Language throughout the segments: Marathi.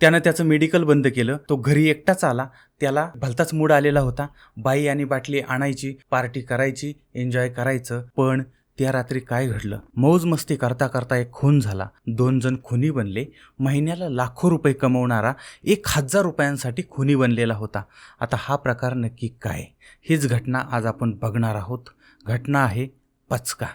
त्यानं त्याचं मेडिकल बंद केलं. तो घरी एकटाच आला. त्याला भलताच मूड आलेला होता. बाई आणि बाटली आणायची पार्टी करायची एन्जॉय करायचं. पण त्या रात्री काय घडलं? मौज मस्ती करता करता एक खून झाला. दोन जण खुनी बनले. महिन्याला लाखो रुपये कमवणारा एक हजार रुपयांसाठी खुनी बनलेला होता. आता हा प्रकार नक्की काय? हीच घटना आज आपण बघणार आहोत. घटना आहे पचका.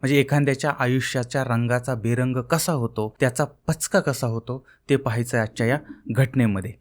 म्हणजे एखाद्याच्या आयुष्याच्या रंगाचा बेरंग कसा होतो त्याचा पचका कसा होतो ते पाहायचं आजच्या या घटनेमध्ये.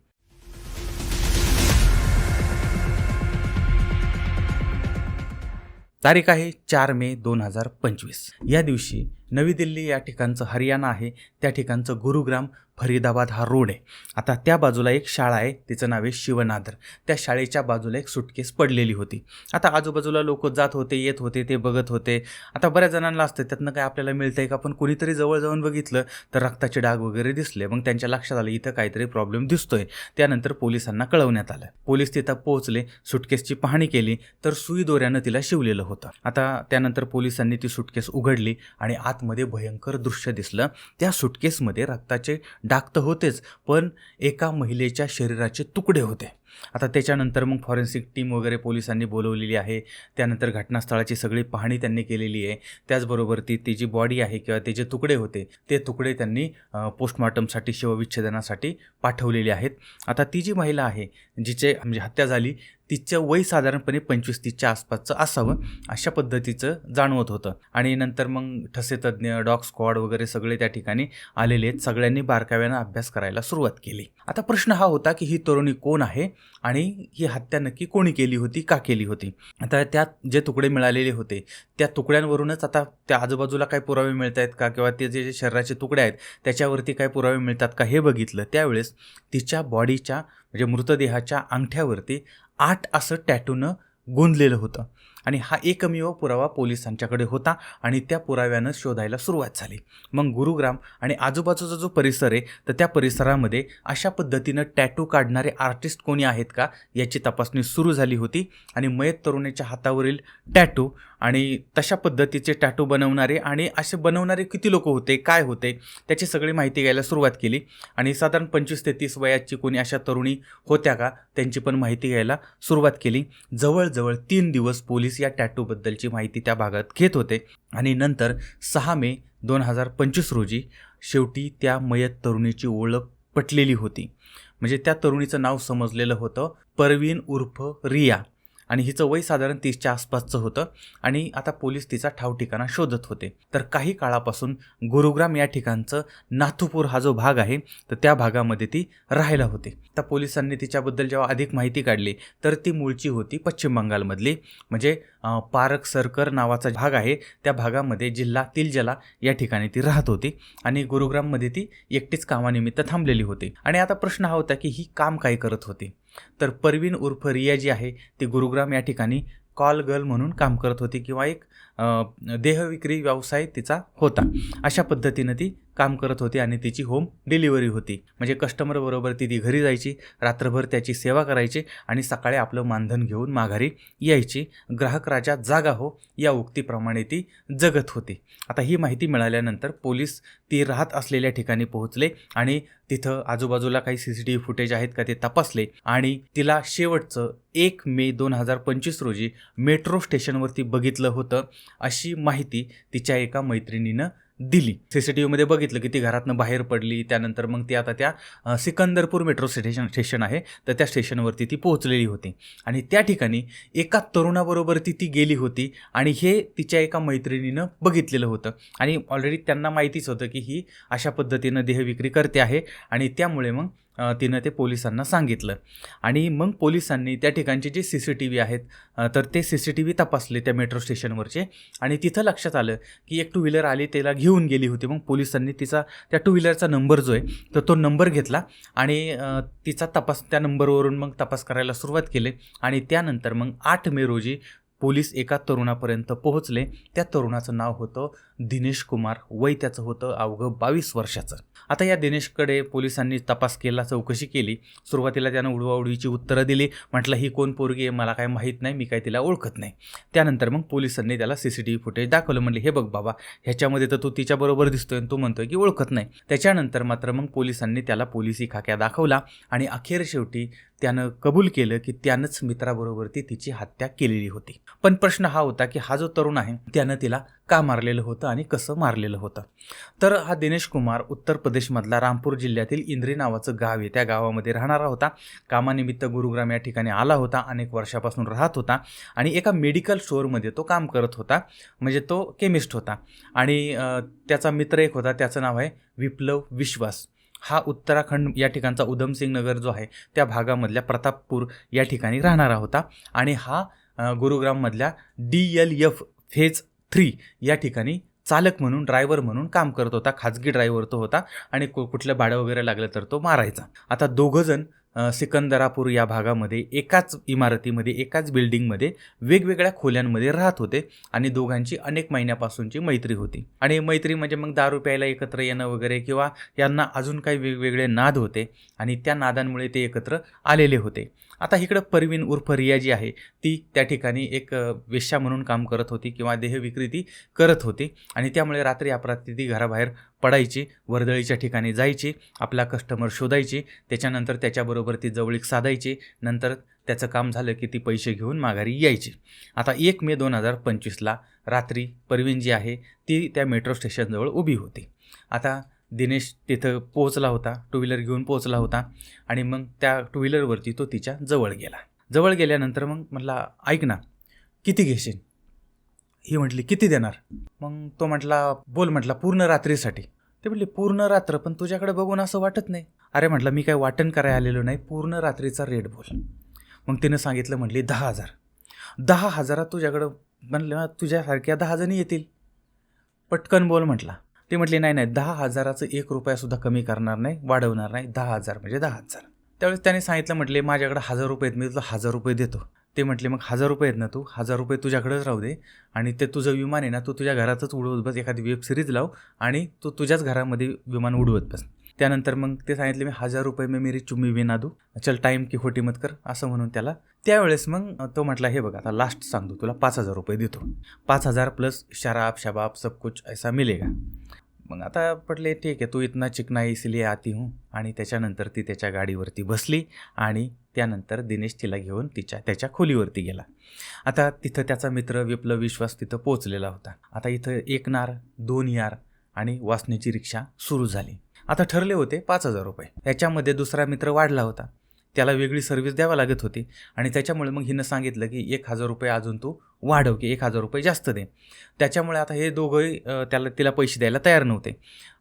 तारीख आहे चार मे दोन हजार पंचवीस. या दिवशी नवी दिल्ली या ठिकाणचं हरियाणा आहे त्या ठिकाणचं गुरुग्राम फरीदाबाद हा रोड आहे. आता त्या बाजूला एक शाळा आहे तिचं नाव आहे शिवनादर. त्या शाळेच्या बाजूला एक सुटकेस पडलेली होती. आता आजूबाजूला लोक जात होते येत होते ते बघत होते. आता बऱ्याच जणांना असतं त्यातनं काय आपल्याला मिळतं आहे का? पण कुणीतरी जवळ जाऊन बघितलं तर रक्ताचे डाग वगैरे दिसले. मग त्यांच्या लक्षात आलं इथं काहीतरी प्रॉब्लेम दिसतोय. त्यानंतर पोलिसांना कळवण्यात आलं. पोलीस तिथं पोहोचले सुटकेसची पाहणी केली तर सुई दोऱ्यानं तिला शिवलेलं होतं. आता त्यानंतर पोलिसांनी ती सुटकेस उघडली आणि आत आतमध्ये भयंकर दृश्य दिसलं. त्या सुटकेसमध्ये रक्ताचे डाग तर होतेच पण एका महिलेच्या शरीराचे तुकडे होते. आता त्याच्यानंतर मग फॉरेन्सिक टीम वगैरे पोलिसांनी बोलवलेली आहे. त्यानंतर घटनास्थळाची सगळी पाहणी त्यांनी केलेली आहे. त्याचबरोबर ती ती जी बॉडी आहे किंवा ते जे तुकडे होते ते तुकडे त्यांनी पोस्टमॉर्टमसाठी शवविच्छेदनासाठी पाठवलेले आहेत. आता ती जी महिला आहे जिचे म्हणजे हत्या झाली तिचं वय साधारणपणे पंचवीस तीसच्या आसपासचं असावं अशा पद्धतीचं जाणवत होतं. आणि नंतर मग ठसेतज्ञ डॉग स्क्वॉड वगैरे सगळे त्या ठिकाणी आलेले आहेत. सगळ्यांनी बारकाव्यानं अभ्यास करायला सुरुवात केली. आता प्रश्न हा होता की ही तरुणी कोण आहे? आणि ही हत्या नक्की कोणी केली होती का केली होती? आता त्यात जे तुकडे मिळालेले होते त्या तुकड्यांवरूनच आता त्या आजूबाजूला काय पुरावे मिळत आहेत का? किंवा ते जे जे शरीराचे तुकडे आहेत त्याच्यावरती काय पुरावे मिळतात का? हे बघितलं त्यावेळेस तिच्या बॉडीच्या म्हणजे मृतदेहाच्या अंगठ्यावरती आठ असं टॅटूनं गोंदलेलं होतं. आणि हा एकमेव पुरावा पोलिसांच्याकडे होता आणि त्या पुराव्यानं शोधायला सुरुवात झाली. मग गुरुग्राम आणि आजूबाजूचा जो परिसर आहे तर त्या परिसरामध्ये अशा पद्धतीनं टॅटू काढणारे आर्टिस्ट कोणी आहेत का? याची तपासणी सुरू झाली होती आणि मयत तरुणीच्या हातावरील टॅटू आणि तशा पद्धतीचे टॅटू बनवणारे आणि असे बनवणारे किती लोक होते काय होते त्याची सगळी माहिती घ्यायला सुरुवात केली. आणि साधारण पंचवीस ते तीस वयाची कोणी अशा तरुणी होत्या का त्यांची पण माहिती घ्यायला सुरुवात केली. जवळजवळ तीन दिवस पोलीस या टॅटूबद्दलची माहिती त्या भागात घेत होते. आणि नंतर सहा मे दोन हजार पंचवीस रोजी शेवटी त्या मयत तरुणीची ओळख पटलेली होती. म्हणजे त्या तरुणीचं नाव समजलेलं होतं परवीन उर्फ रिया. आणि हिचं वय साधारण तीसच्या आसपासचं होतं आणि आता पोलीस तिचा ठाव ठिकाणा शोधत होते. तर काही काळापासून गुरुग्राम या ठिकाणचं नाथुपूर हा जो भाग आहे तर त्या भागामध्ये ती राहायला होती. तर पोलिसांनी तिच्याबद्दल जेव्हा अधिक माहिती काढली तर ती मूळची होती पश्चिम बंगालमधली. म्हणजे पारक सरकर नावाचा भाग आहे त्या भागामध्ये जिल्हा तिलजला या ठिकाणी ती राहत होती आणि गुरुग्राममध्ये ती एकटीच कामानिमित्त थांबलेली होती. आणि आता प्रश्न हा होता की ही काम काय करत होती? तर परवीन उर्फ रिया जी आहे ती गुरुग्राम या ठिकाणी कॉल गर्ल म्हणून काम करत होती किंवा एक देहविक्री व्यवसाय तिचा होता. अशा पद्धतीनं ती काम करत होती आणि तिची होम डिलिव्हरी होती. म्हणजे कस्टमरबरोबर ती ती घरी जायची रात्रभर त्याची सेवा करायची आणि सकाळी आपलं मानधन घेऊन माघारी यायची. ग्राहक राजा जागा हो या उक्तीप्रमाणे ती जगत होती. आता ही माहिती मिळाल्यानंतर पोलीस ती राहत असलेल्या ठिकाणी पोहोचले आणि तिथं आजूबाजूला काही C C T V footage आहेत का ते तपासले आणि तिला शेवटचं एक मे दोन हजार पंचवीस रोजी मेट्रो स्टेशनवरती बघितलं होतं अशी माहिती तिच्या एका मैत्रिणीनं दिली. सी सी टी व्हीमध्ये बघितलं की ती घरातनं बाहेर पडली त्यानंतर मग ती आता त्या सिकंदरपूर मेट्रो स्टेशन स्टेशन आहे तर त्या स्टेशनवरती ती पोहोचलेली होती. आणि त्या ठिकाणी एका तरुणाबरोबर ती ती गेली होती आणि हे तिच्या एका मैत्रिणीनं बघितलेलं होतं. आणि ऑलरेडी त्यांना माहितीच होतं की ही अशा पद्धतीनं देहविक्री करते आहे आणि त्यामुळे मग तिनं ते पोलिसांना सांगितलं. आणि मग पोलिसांनी त्या ठिकाणचे जे सी सी टी व्ही आहेत तर ते सी सी टी व्ही तपासले त्या मेट्रो स्टेशनवरचे. आणि तिथं लक्षात आलं की एक टू व्हीलर आली त्याला घेऊन गेली होती. मग पोलिसांनी तिचा त्या टू व्हीलरचा नंबर जो आहे तर तो नंबर घेतला. आणि तिचा तपास त्या नंबरवरून मग तपास करायला सुरुवात केली. आणि त्यानंतर मग आठ मे रोजी पोलीस एका तरुणापर्यंत पोहोचले. त्या तरुणाचं नाव होतं दिनेश कुमार. वय त्याचं होतं अवघं बावीस वर्षाचं. आता या दिनेशकडे पोलिसांनी तपास केला चौकशी केली. सुरुवातीला त्यानं उडवाउडवीची उत्तरं दिली. म्हटलं ही कोण पोरगी आहे? मला काय माहीत नाही. मी काय तिला ओळखत नाही. त्यानंतर मग पोलिसांनी त्याला C C T V footage दाखवलं. म्हणले हे बघ बाबा ह्याच्यामध्ये तर तू तिच्याबरोबर दिसतोय आणि तू म्हणतोय की ओळखत नाही. त्याच्यानंतर मात्र मग पोलिसांनी त्याला पोलिसी खाक्या दाखवला आणि अखेर शेवटी त्यानं कबूल केलं की त्यानंच मित्राबरोबर ती तिची हत्या केलेली होती. पण प्रश्न हा होता की हा जो तरुण आहे त्यानं तिला का मारलेलं होतं आणि कसं मारलेलं होतं? तर हा दिनेश कुमार उत्तर प्रदेशमधला रामपूर जिल्ह्यातील इंद्री नावाचं गाव आहे. त्या गावामध्ये राहणारा होता. कामानिमित्त गुरुग्राम या ठिकाणी आला होता अनेक वर्षापासून राहत होता आणि एका मेडिकल स्टोअरमध्ये तो काम करत होता. म्हणजे तो केमिस्ट होता. आणि त्याचा मित्र एक होता त्याचं नाव आहे विप्लव विश्वास. हा उत्तराखंड या ठिकाणचा उधमसिंग नगर जो आहे त्या भागामधल्या प्रतापपूर या ठिकाणी राहणारा होता. आणि हा गुरुग्राममधल्या D L F phase three या ठिकाणी चालक म्हणून ड्रायव्हर म्हणून काम करत होता खाजगी ड्रायव्हर तो होता. आणि कु कुठलं भाडं वगैरे लागलं तर तो मारायचा. आता दोघंजण सिकंदरापूर या भागामध्ये एकाच इमारतीमध्ये एकाच बिल्डिंगमध्ये वेगवेगळ्या खोल्यांमध्ये राहत होते आणि दोघांची अनेक महिन्यापासूनची मैत्री होती. आणि मैत्री म्हणजे मग दारू प्यायला एकत्र येणं वगैरे किंवा यांना अजून काही वेगवेगळे नाद होते आणि त्या नादांमुळे ते एकत्र आलेले होते. आता इकडं परवीन उर्फ रिया जी आहे ती त्या ठिकाणी एक वेश्या म्हणून काम करत होती किंवा देहविक्री ती करत होती आणि त्यामुळे रात्री अपरात्री ती घराबाहेर पडायची वर्दळीच्या ठिकाणी जायची आपला कस्टमर शोधायची त्याच्यानंतर त्याच्याबरोबर ती जवळीक साधायची नंतर त्याचं काम झालं की ती पैसे घेऊन माघारी यायची. आता एक मे दोन हजार पंचवीसला रात्री परवीन जी आहे ती त्या मेट्रो स्टेशनजवळ उभी होती. आता दिनेश तिथं पोहोचला होता टू व्हीलर घेऊन पोहोचला होता आणि मग त्या टू व्हीलरवरती तो तिच्या जवळ गेला. जवळ गेल्यानंतर मग म्हटला ऐक ना किती घेशील? ही म्हटली किती देणार? मग तो म्हटला बोल म्हटला पूर्ण रात्रीसाठी. ते म्हटले पूर्ण रात्र पण तुझ्याकडे बघून असं वाटत नाही. अरे म्हटलं मी काय वाटण करायला आलेलो नाही पूर्ण रात्रीचा रेट बोल. मग तिनं सांगितलं म्हटली दहा हजार. दहा हजारात तुझ्याकडं म्हणलं तुझ्यासारख्या दहा जणी येतील. पटकन बोल म्हटला. ते म्हटले नाही नाही दहा हजाराचं एक रुपयासुद्धा कमी करणार नाही वाढवणार नाही दहा हजार म्हणजे दहा हजार. त्यावेळेस त्याने सांगितलं म्हटले माझ्याकडे हजार रुपये आहेत मी तुला हजार रुपये देतो. ते म्हटले मग हजार रुपये आहेत ना तू हजार रुपये तुझ्याकडेच राहू दे आणि ते तुझं विमान आहे ना तू तुझ्या घरातच उडवत बस एखादी वेब सिरीज लाव आणि तू तुझ्याच घरामध्ये विमान उडवत बस. त्यानंतर मग ते सांगितले मी हजार रुपये मी मेरी चुम्मी विना दू चल टाईम की होटी मत कर असं म्हणून त्याला. त्यावेळेस मग तो म्हटला हे बघ आता लास्ट सांगतो तुला पाच हजार रुपये देतो. पाच हजार प्लस शराब शबाब सब कुछ ऐसा मिलेगा. मग आता पटले ठीक आहे तू इतना चिकना इसलिए आती हूँ. आणि त्याच्यानंतर ती त्याच्या गाडीवरती बसली आणि त्यानंतर दिनेश तिला घेऊन तिच्या त्याच्या खोलीवरती गेला. आता तिथं त्याचा मित्र विप्लव विश्वास तिथं पोचलेला होता. आता इथं एक नार दोन यार आणि वासनेची रिक्षा सुरू झाली. आता ठरले होते पाच हजार रुपये. याच्यामध्ये दुसरा मित्र वाढला होता. त्याला वेगळी सर्व्हिस द्यावा लागत होती. आणि त्याच्यामुळे मग हिनं सांगितलं की एक हजार रुपये अजून तू वाढव की एक हजार रुपये जास्त दे. त्याच्यामुळे आता हे दोघंही त्याला तिला पैसे द्यायला तयार नव्हते.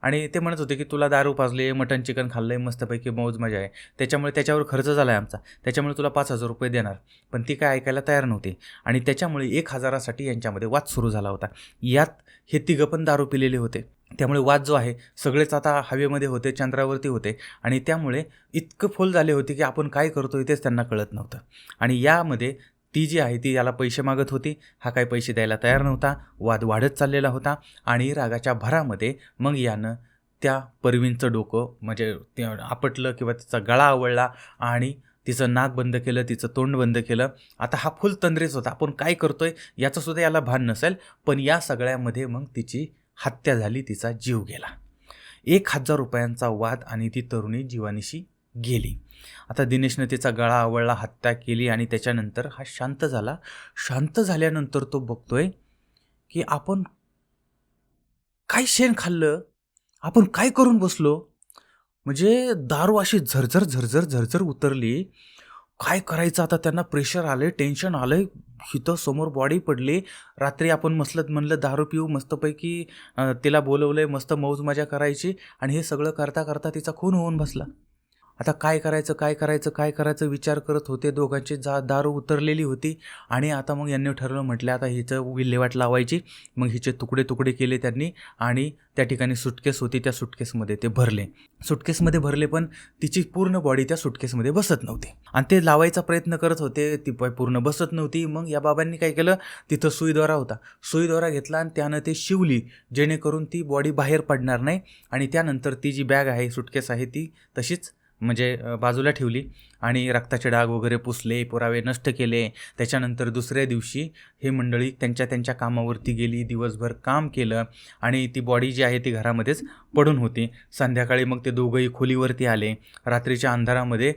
आणि ते म्हणत होते की तुला दारू पाजले मटन चिकन खाल्लं आहे मस्तपैकी मौज मजा आहे. त्याच्यामुळे त्याच्यावर खर्च झाला आहे आमचा. त्याच्यामुळे तुला पाच हजार रुपये देणार. पण ती काय ऐकायला तयार नव्हती. आणि त्याच्यामुळे एक हजारासाठी यांच्यामध्ये वाद सुरू झाला होता. यात हे तिघं पण दारू पिलेले होते. त्यामुळे वाद जो आहे सगळेच आता हवेमध्ये होते चंद्रावरती होते आणि त्यामुळे इतकं फुल झाले होते की आपण काय करतो तेच त्यांना कळत नव्हतं. आणि यामध्ये ती जी आहे ती याला पैसे मागत होती. हा काही पैसे द्यायला तयार नव्हता. वाद वाढत चाललेला होता आणि रागाच्या भरामध्ये मग यानं त्या परवीनचं डोकं म्हणजे ते आपटलं किंवा तिचा गळा आवळला आणि तिचं नाक बंद केलं तिचं तोंड बंद केलं. आता हा फुल तंद्रेच होता. आपण काय करतोय याचं सुद्धा याला भान नसेल पण या सगळ्यामध्ये मग तिची हत्या झाली तिचा जीव गेला. एक हजार रुपयांचा वाद आणि ती तरुणी जीवानिशी गेली. आता दिनेशनं तिचा गळा आवळला हत्या केली आणि त्याच्यानंतर हा शांत झाला. शांत झाल्यानंतर तो बघतोय की आपण काय शेण खाल्लं? आपण काय करून बसलो? म्हणजे दारू अशी झरझर झरझर झरझर उतरली. काय करायचं आता? त्यांना प्रेशर आलं टेन्शन आलं इथं समोर बॉडी पडली. रात्री आपण मसलत म्हणलं दारू पिऊ मस्तपैकी तिला तिला बोलवलंय मस्त मौज मजा करायची. आणि हे सगळं करता करता तिचा खून होऊन बसला. आता काय करायचं काय करायचं काय करायचं विचार करत होते. दोघांची जा दारू उतरलेली होती. आणि आता मग यांनी ठरवलं म्हटलं आता हिचं विल्हेवाट लावायची. मग हिचे तुकडे तुकडे केले त्यांनी आणि त्या ठिकाणी सुटकेस होती त्या सुटकेसमध्ये ते भरले. सुटकेसमध्ये भरले पण तिची पूर्ण बॉडी त्या सुटकेसमध्ये बसत नव्हती. आणि ते लावायचा प्रयत्न करत होते ती पूर्ण बसत नव्हती. मग या बाबांनी काय केलं तिथं सुईद्वारा होता. सुईद्वारा घेतला आणि त्यानं ते शिवली जेणेकरून ती बॉडी बाहेर पडणार नाही. आणि त्यानंतर ती जी बॅग आहे सुटकेस आहे ती तशीच म्हणजे बाजूला ठेवली. आणि रक्ताचे डाग वगैरे पुसले पुरावे नष्ट केले. त्याच्यानंतर दुसऱ्या दिवशी हे मंडळी त्यांच्या त्यांच्या कामावरती गेली दिवसभर काम केलं आणि ती बॉडी जी आहे ती घरामध्येच पडून होती. संध्याकाळी मग ते दोघंही खोलीवरती आले. रात्रीच्या अंधारामध्ये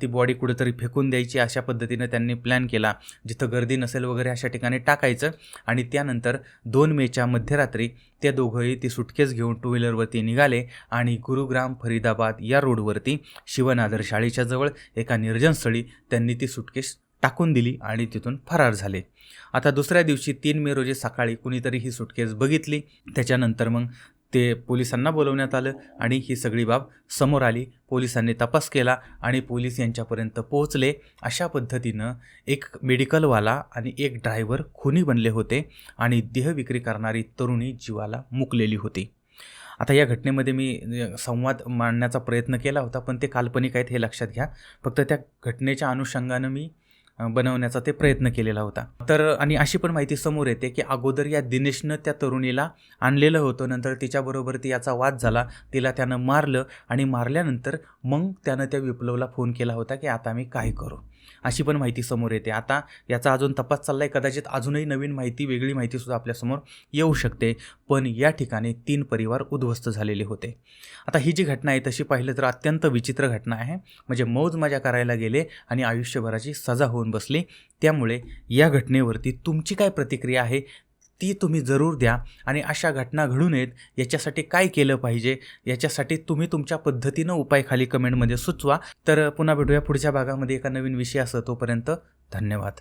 ती बॉडी कुठेतरी फेकून द्यायची अशा पद्धतीनं त्यांनी प्लॅन केला. जिथं गर्दी नसेल वगैरे अशा ठिकाणी टाकायचं आणि त्यानंतर दोन मेच्या मध्यरात्री ते दोघंही ती सुटकेस घेऊन टू व्हीलरवरती निघाले आणि गुरुग्राम फरीदाबाद या रोडवरती शिवनादर शाळेच्या जवळ एका निर्जनस्थळी त्यांनी ती सुटकेस टाकून दिली आणि तिथून फरार झाले. आता दुसऱ्या दिवशी तीन मे रोजी सकाळी कुणीतरी ही सुटकेस बघितली. त्याच्यानंतर मग ते पोलिसांना बोलवण्यात आलं आणि ही सगळी बाब समोर आली. पोलिसांनी तपास केला आणि पोलीस यांच्यापर्यंत पोहोचले. अशा पद्धतीनं एक मेडिकलवाला आणि एक ड्रायव्हर खुनी बनले होते आणि देहविक्री करणारी तरुणी जीवाला मुकलेली होती. आता या घटनेमध्ये मी संवाद मांडण्याचा प्रयत्न केला होता पण ते काल्पनिक आहेत हे लक्षात घ्या. फक्त त्या घटनेच्या अनुषंगानं मी बनवण्याचा ते प्रयत्न केलेला होता. तर आणि अशी पण माहिती समोर येते की अगोदर या दिनेशनं त्या तरुणीला आणलेलं होतं नंतर तिच्याबरोबर ती याचा वाद झाला तिला त्यानं मारलं आणि मारल्यानंतर मग त्यानं त्या विप्लवला फोन केला होता की आता मी काय करू? अशी पण माहिती समोर येते. आता याचा अजून तपास चाललाय. कदाचित अजूनही नवीन माहिती वेगळी माहितीसुद्धा आपल्यासमोर येऊ शकते. पण या ठिकाणी तीन परिवार उद्ध्वस्त झालेले होते. आता ही जी घटना आहे तशी पाहिलं तर अत्यंत विचित्र घटना आहे. म्हणजे मौज मजा करायला गेले आणि आयुष्यभराची सजा होऊन बसली. त्यामुळे या घटनेवरती तुमची काय प्रतिक्रिया आहे? ती तुम्ही जरूर द्या आणि अशा घटना घडू नयेत याच्यासाठी काय केलं पाहिजे याच्यासाठी तुम्ही तुमच्या पद्धतीनं उपाय खाली कमेंटमध्ये सुचवा. तर पुन्हा भेटूया पुढच्या भागामध्ये एका नवीन विषय असं तोपर्यंत धन्यवाद.